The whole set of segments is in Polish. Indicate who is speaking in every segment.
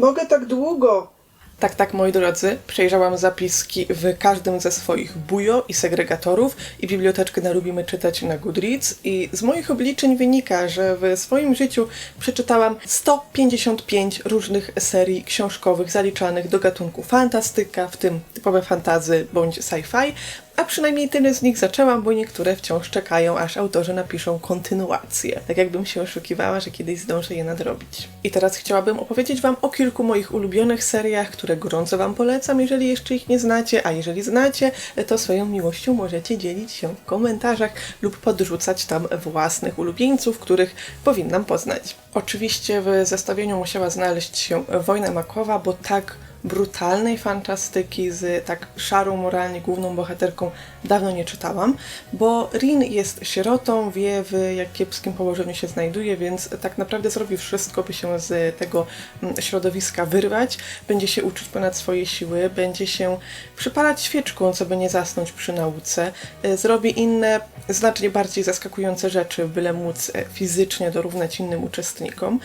Speaker 1: Mogę tak długo.
Speaker 2: Tak, tak, moi drodzy, przejrzałam zapiski w każdym ze swoich bujo i segregatorów i biblioteczkę na Lubimy Czytać na Goodreads. I z moich obliczeń wynika, że w swoim życiu przeczytałam 155 różnych serii książkowych zaliczanych do gatunku fantastyka, w tym typowe fantazy bądź sci-fi, a przynajmniej tyle z nich zaczęłam, bo niektóre wciąż czekają, aż autorzy napiszą kontynuację. Tak jakbym się oszukiwała, że kiedyś zdążę je nadrobić. I teraz chciałabym opowiedzieć Wam o kilku moich ulubionych seriach, które gorąco Wam polecam, jeżeli jeszcze ich nie znacie, a jeżeli znacie, to swoją miłością możecie dzielić się w komentarzach lub podrzucać tam własnych ulubieńców, których powinnam poznać. Oczywiście w zestawieniu musiała znaleźć się Wojna Makowa, bo tak brutalnej fantastyki z tak szarą moralnie główną bohaterką dawno nie czytałam, bo Rin jest sierotą, wie w jak kiepskim położeniu się znajduje, więc tak naprawdę zrobi wszystko, by się z tego mm, środowiska wyrwać. Będzie się uczyć ponad swoje siły, będzie się przypalać świeczką, co by nie zasnąć przy nauce. E, Zrobi inne, znacznie bardziej zaskakujące rzeczy, byle móc e, fizycznie dorównać innym uczestnikom.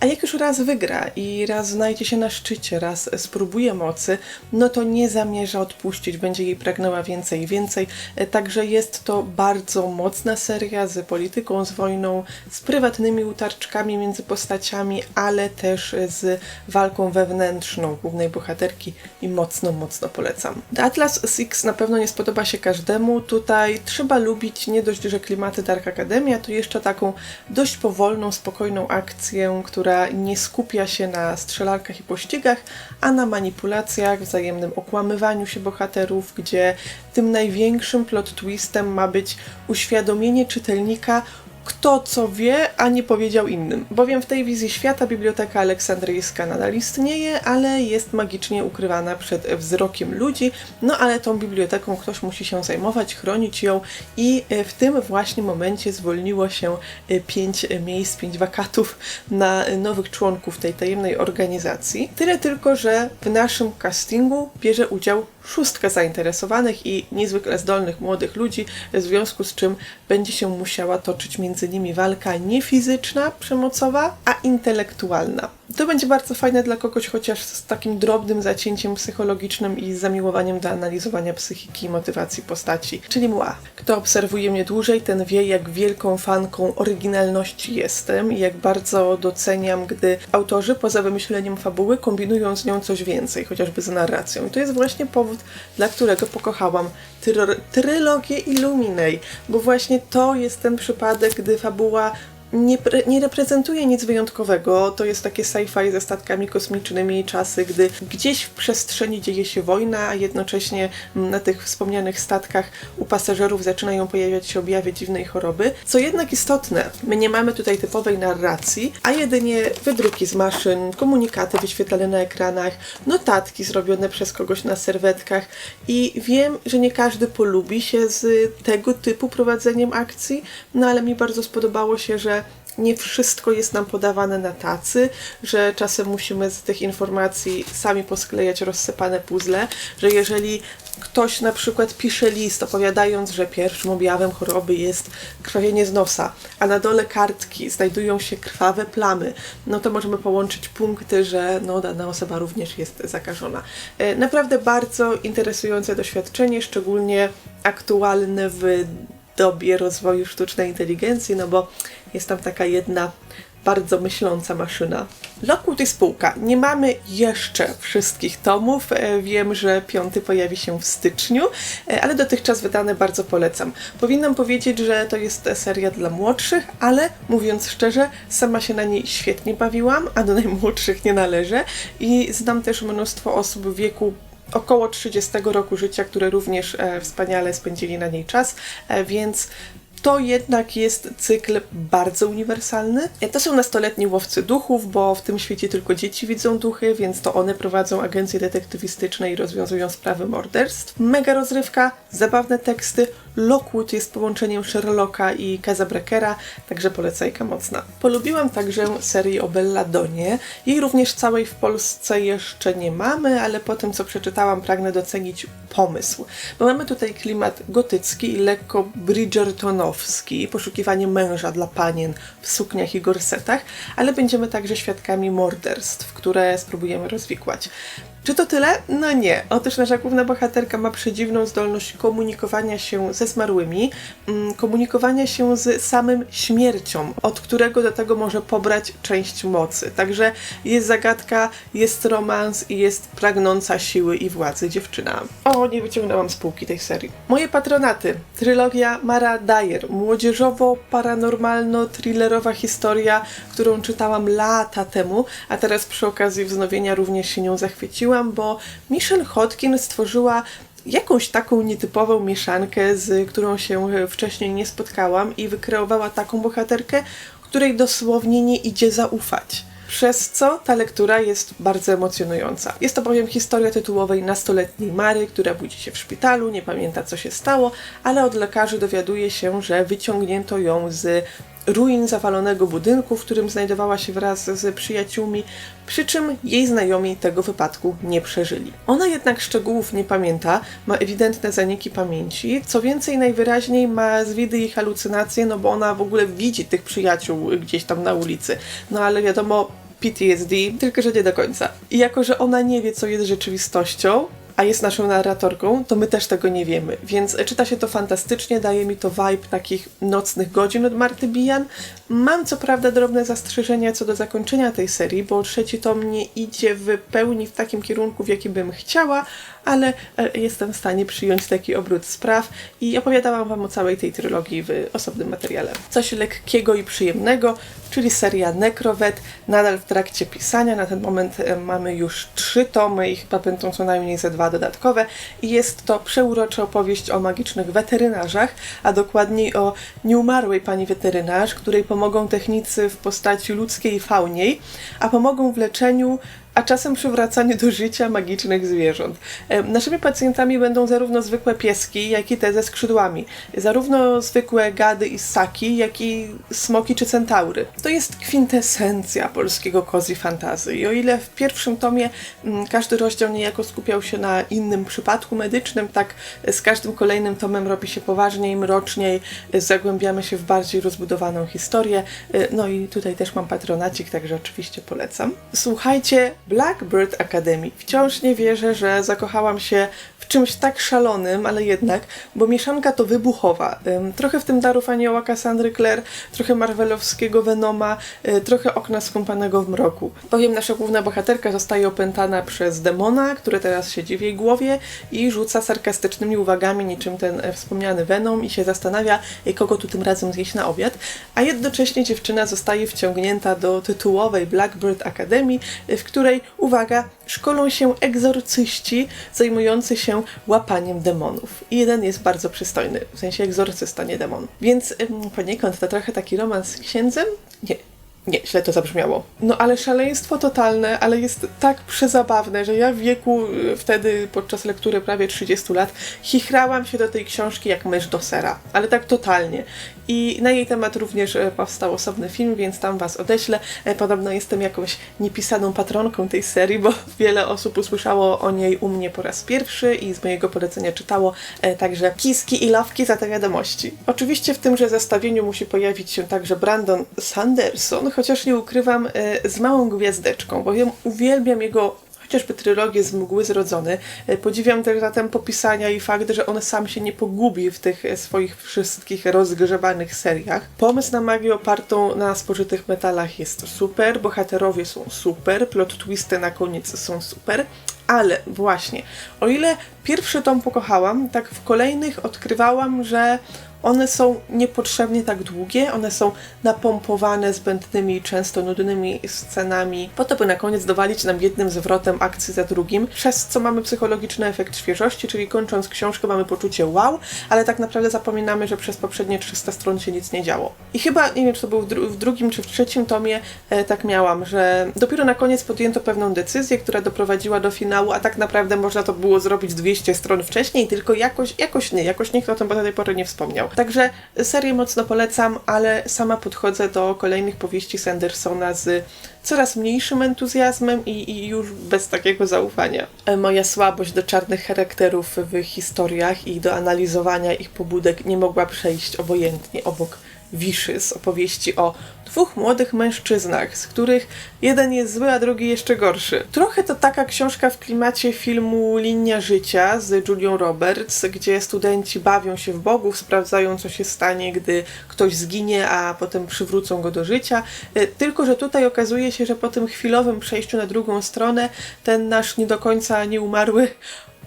Speaker 2: A jak już raz wygra i raz znajdzie się na szczycie, raz spróbuje mocy, no to nie zamierza odpuścić, będzie jej pragnęła więcej i więcej. E, Także jest to bardzo mocna seria z polityką, z wojną, z prywatnymi utarczkami między postaciami, ale też z walką wewnętrzną głównej bohaterki i mocno, mocno polecam. Atlas Six na pewno nie spodoba się każdemu. Tutaj trzeba lubić nie dość, że klimaty Dark Academia, to jeszcze taką dość powolną, spokojną akcję, która nie skupia się na strzelarkach i pościgach, a na manipulacjach, wzajemnym okłamywaniu się bohaterów, gdzie tym największym plot twistem ma być uświadomienie czytelnika, kto co wie, a nie powiedział innym. Bowiem w tej wizji świata Biblioteka Aleksandryjska nadal istnieje, ale jest magicznie ukrywana przed wzrokiem ludzi, no ale tą biblioteką ktoś musi się zajmować, chronić ją i e, w tym właśnie momencie zwolniło się e, pięć miejsc, pięć wakatów na nowych członków tej tajemnej organizacji. Tyle tylko, że w naszym castingu bierze udział szóstka zainteresowanych i niezwykle zdolnych młodych ludzi, w związku z czym będzie się musiała toczyć między nimi walka nie fizyczna, przemocowa, a intelektualna. To będzie bardzo fajne dla kogoś chociaż z takim drobnym zacięciem psychologicznym i zamiłowaniem do analizowania psychiki i motywacji postaci, czyli mła. Kto obserwuje mnie dłużej, ten wie, jak wielką fanką oryginalności jestem i jak bardzo doceniam, gdy autorzy poza wymyśleniem fabuły kombinują z nią coś więcej, chociażby z narracją. I to jest właśnie powód, dla którego pokochałam trylo- trylogię Illuminate, bo właśnie to jest ten przypadek, gdy fabuła nie, nie reprezentuje nic wyjątkowego. To jest takie sci-fi ze statkami kosmicznymi, czasy, gdy gdzieś w przestrzeni dzieje się wojna, a jednocześnie na tych wspomnianych statkach u pasażerów zaczynają pojawiać się objawy dziwnej choroby. Co jednak istotne, my nie mamy tutaj typowej narracji, a jedynie wydruki z maszyn, komunikaty wyświetlane na ekranach, notatki zrobione przez kogoś na serwetkach i wiem, że nie każdy polubi się z tego typu prowadzeniem akcji, no ale mi bardzo spodobało się, że nie wszystko jest nam podawane na tacy, że czasem musimy z tych informacji sami posklejać rozsypane puzzle, że jeżeli ktoś na przykład pisze list opowiadając, że pierwszym objawem choroby jest krwawienie z nosa, a na dole kartki znajdują się krwawe plamy, no to możemy połączyć punkty, że no, dana osoba również jest zakażona. E, Naprawdę bardzo interesujące doświadczenie, szczególnie aktualne w dobie rozwoju sztucznej inteligencji, no bo jest tam taka jedna bardzo myśląca maszyna. Lockwood i spółka. Nie mamy jeszcze wszystkich tomów. E, Wiem, że piąty pojawi się w styczniu, e, ale dotychczas wydane bardzo polecam. Powinnam powiedzieć, że to jest seria dla młodszych, ale mówiąc szczerze, sama się na niej świetnie bawiłam, a do najmłodszych nie należę i znam też mnóstwo osób w wieku około 30 roku życia, które również e, wspaniale spędzili na niej czas, e, więc to jednak jest cykl bardzo uniwersalny. E, To są nastoletni łowcy duchów, bo w tym świecie tylko dzieci widzą duchy, więc to one prowadzą agencje detektywistyczne i rozwiązują sprawy morderstw. Mega rozrywka, zabawne teksty, Lockwood jest połączeniem Sherlocka i Casabreckera, także polecajka mocna. Polubiłam także serię o Belladonie. Jej również całej w Polsce jeszcze nie mamy, ale po tym co przeczytałam pragnę docenić pomysł. Bo mamy tutaj klimat gotycki i lekko bridgertonowski, poszukiwanie męża dla panien w sukniach i gorsetach, ale będziemy także świadkami morderstw, które spróbujemy rozwikłać. Czy to tyle? No nie. Otóż nasza główna bohaterka ma przedziwną zdolność komunikowania się ze zmarłymi, mm, komunikowania się z samym śmiercią, od którego do tego może pobrać część mocy. Także jest zagadka, jest romans i jest pragnąca siły i władzy dziewczyna. O, nie wyciągnęłam z półki tej serii. Moje patronaty. Trylogia Mara Dyer. Młodzieżowo-paranormalno-thrillerowa historia, którą czytałam lata temu, a teraz przy okazji wznowienia również się nią zachwyciłam, bo Michelle Hodkin stworzyła jakąś taką nietypową mieszankę, z którą się wcześniej nie spotkałam i wykreowała taką bohaterkę, której dosłownie nie idzie zaufać. Przez co ta lektura jest bardzo emocjonująca. Jest to bowiem historia tytułowej nastoletniej Mary, która budzi się w szpitalu, nie pamięta co się stało, ale od lekarzy dowiaduje się, że wyciągnięto ją z ruin zawalonego budynku, w którym znajdowała się wraz z przyjaciółmi, przy czym jej znajomi tego wypadku nie przeżyli. Ona jednak szczegółów nie pamięta, ma ewidentne zaniki pamięci, co więcej najwyraźniej ma zwidy i halucynacje, no bo ona w ogóle widzi tych przyjaciół gdzieś tam na ulicy. No ale wiadomo, PTSD, tylko że nie do końca. I jako, że ona nie wie, co jest rzeczywistością, a jest naszą narratorką, to my też tego nie wiemy. Więc czyta się to fantastycznie, daje mi to vibe takich nocnych godzin od Marty Bijan. Mam co prawda drobne zastrzeżenia co do zakończenia tej serii, bo trzeci tom nie idzie w pełni w takim kierunku, w jakim bym chciała, ale e, jestem w stanie przyjąć taki obrót spraw i opowiadałam Wam o całej tej trylogii w osobnym materiale. Coś lekkiego i przyjemnego, czyli seria Necrovet, nadal w trakcie pisania. Na ten moment e, mamy już trzy tomy i chyba będą co najmniej ze dwa dodatkowe. I jest to przeurocza opowieść o magicznych weterynarzach, a dokładniej o nieumarłej pani weterynarz, której pomogą technicy w postaci ludzkiej i fauniej, a pomogą w leczeniu a czasem przywracanie do życia magicznych zwierząt. E, Naszymi pacjentami będą zarówno zwykłe pieski, jak i te ze skrzydłami. Zarówno zwykłe gady i ssaki, jak i smoki czy centaury. To jest kwintesencja polskiego cozy fantazy. I o ile w pierwszym tomie mm, każdy rozdział niejako skupiał się na innym przypadku medycznym, tak z każdym kolejnym tomem robi się poważniej, mroczniej, zagłębiamy się w bardziej rozbudowaną historię. E, No i tutaj też mam patronacik, także oczywiście polecam. Słuchajcie, Blackbird Academy. Wciąż nie wierzę, że zakochałam się w czymś tak szalonym, ale jednak, bo mieszanka to wybuchowa. Trochę w tym darów anioła Cassandry Clare, trochę marvelowskiego Venoma, y, trochę okna skąpanego w mroku. Powiem, nasza główna bohaterka zostaje opętana przez demona, który teraz siedzi w jej głowie i rzuca sarkastycznymi uwagami, niczym ten e, wspomniany Venom i się zastanawia, e, kogo tu tym razem zjeść na obiad, a jednocześnie dziewczyna zostaje wciągnięta do tytułowej Blackbird Academy, e, w której, uwaga, szkolą się egzorcyści zajmujący się łapaniem demonów. I jeden jest bardzo przystojny, w sensie egzorcysta, nie demon. Więc ym, poniekąd to trochę taki romans z księdzem? Nie, nie, źle to zabrzmiało. No ale szaleństwo totalne, ale jest tak przezabawne, że ja w wieku y, wtedy podczas lektury prawie 30 lat chichrałam się do tej książki jak mysz do sera, ale tak totalnie. I na jej temat również e, powstał osobny film, więc tam Was odeślę. E, Podobno jestem jakąś niepisaną patronką tej serii, bo wiele osób usłyszało o niej u mnie po raz pierwszy i z mojego polecenia czytało, e, także kiski i lawki za te wiadomości. Oczywiście w tymże zestawieniu musi pojawić się także Brandon Sanderson, chociaż nie ukrywam, z małą gwiazdeczką, bowiem uwielbiam jego chociażby trylogię z Mgły Zrodzony. E, Podziwiam też zatem popisania i fakt, że on sam się nie pogubi w tych e, swoich wszystkich rozgrzebanych seriach. Pomysł na magię opartą na spożytych metalach jest super, bohaterowie są super, plot twisty na koniec są super, ale właśnie, o ile pierwszy tom pokochałam, tak w kolejnych odkrywałam, że one są niepotrzebnie tak długie, one są napompowane zbędnymi, często nudnymi scenami, po to, by na koniec dowalić nam jednym zwrotem akcji za drugim, przez co mamy psychologiczny efekt świeżości, czyli kończąc książkę mamy poczucie wow, ale tak naprawdę zapominamy, że przez poprzednie 300 stron się nic nie działo. I chyba, nie wiem, czy to był w, dru- w drugim czy w trzecim tomie, e, tak miałam, że dopiero na koniec podjęto pewną decyzję, która doprowadziła do finału, a tak naprawdę można to było zrobić 200 stron wcześniej, tylko jakoś, jakoś nie, jakoś nikt o tym do tej pory nie wspomniał. Także serię mocno polecam, ale sama podchodzę do kolejnych powieści Sandersona z coraz mniejszym entuzjazmem i, i już bez takiego zaufania. E, Moja słabość do czarnych charakterów w historiach i do analizowania ich pobudek nie mogła przejść obojętnie obok wiszy z opowieści o dwóch młodych mężczyznach, z których jeden jest zły, a drugi jeszcze gorszy. Trochę to taka książka w klimacie filmu Linia Życia z Julią Roberts, gdzie studenci bawią się w bogów, sprawdzają co się stanie, gdy ktoś zginie, a potem przywrócą go do życia. E, Tylko, że tutaj okazuje się, że po tym chwilowym przejściu na drugą stronę ten nasz nie do końca nieumarły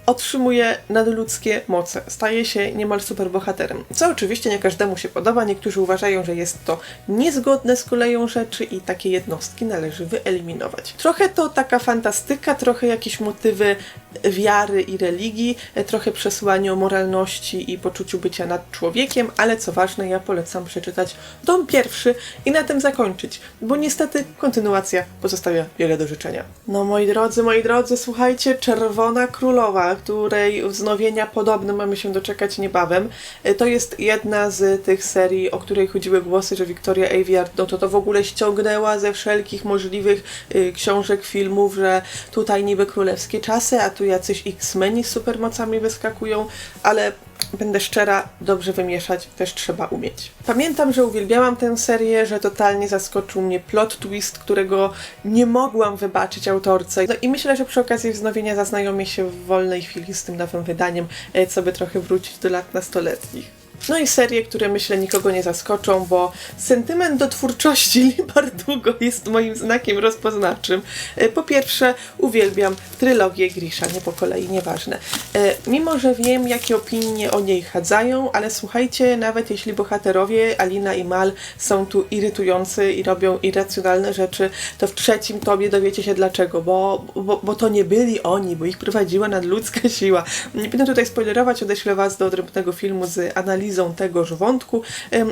Speaker 2: otrzymuje nadludzkie moce, staje się niemal superbohaterem. Co oczywiście nie każdemu się podoba, niektórzy uważają, że jest to niezgodne z koleją rzeczy i takie jednostki należy wyeliminować. Trochę to taka fantastyka, trochę jakieś motywy wiary i religii, trochę przesłanie o moralności i poczuciu bycia nad człowiekiem, ale co ważne, ja polecam przeczytać dom pierwszy i na tym zakończyć, bo niestety kontynuacja pozostawia wiele do życzenia. No moi drodzy, moi drodzy, słuchajcie, Czerwona Królowa, której wznowienia podobne mamy się doczekać niebawem, e, to jest jedna z tych serii, o której chodziły głosy, że Victoria Aveyard, no to to w ogóle ściągnęła ze wszelkich możliwych y, książek, filmów, że tutaj niby królewskie czasy, a tu jacyś X-Meni z supermocami wyskakują, ale będę szczera, dobrze wymieszać też trzeba umieć. Pamiętam, że uwielbiałam tę serię, że totalnie zaskoczył mnie plot twist, którego nie mogłam wybaczyć autorce. No i myślę, że przy okazji wznowienia zaznajomię się w wolnej chwili z tym nowym wydaniem, e, co by trochę wrócić do lat nastoletnich. No i serie, które myślę nikogo nie zaskoczą, bo sentyment do twórczości Lee Bardugo jest moim znakiem rozpoznawczym. E, Po pierwsze, uwielbiam trylogię Grisha, nie po kolei, nieważne. E, Mimo, że wiem, jakie opinie o niej chadzają, ale słuchajcie, nawet jeśli bohaterowie Alina i Mal są tu irytujący i robią irracjonalne rzeczy, to w trzecim tomie dowiecie się dlaczego, bo, bo, bo to nie byli oni, bo ich prowadziła nadludzka siła. Nie będę tutaj spoilerować, odeślę Was do odrębnego filmu z analizą tegoż wątku.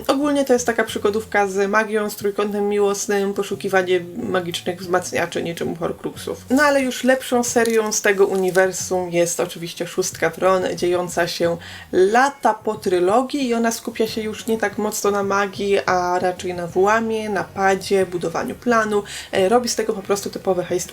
Speaker 2: Ogólnie to jest taka przygodówka z magią, z trójkątem miłosnym, poszukiwanie magicznych wzmacniaczy, niczym horcruxów. No ale już lepszą serią z tego uniwersum jest oczywiście Szóstka Wron, dziejąca się lata po trylogii i ona skupia się już nie tak mocno na magii, a raczej na włamie, napadzie, budowaniu planu. E, robi z tego po prostu typowy heist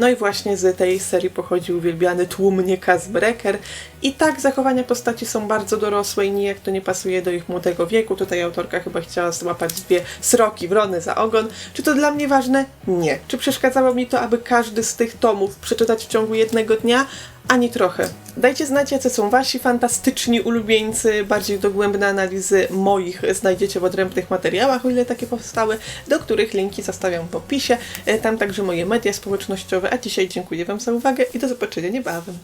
Speaker 2: No i właśnie z tej serii pochodzi uwielbiany tłumnie Kazbreker. I tak zachowania postaci są bardzo dorosłe i nijak to nie pasuje do ich młodego wieku. Tutaj autorka chyba chciała złapać dwie sroki, wrony za ogon. Czy to dla mnie ważne? Nie. Czy przeszkadzało mi to, aby każdy z tych tomów przeczytać w ciągu jednego dnia? Ani trochę. Dajcie znać, jacy są wasi fantastyczni ulubieńcy. Bardziej dogłębne analizy moich znajdziecie w odrębnych materiałach, o ile takie powstały, do których linki zostawiam w opisie. E, Tam także moje media społecznościowe. A dzisiaj dziękuję Wam za uwagę i do zobaczenia niebawem.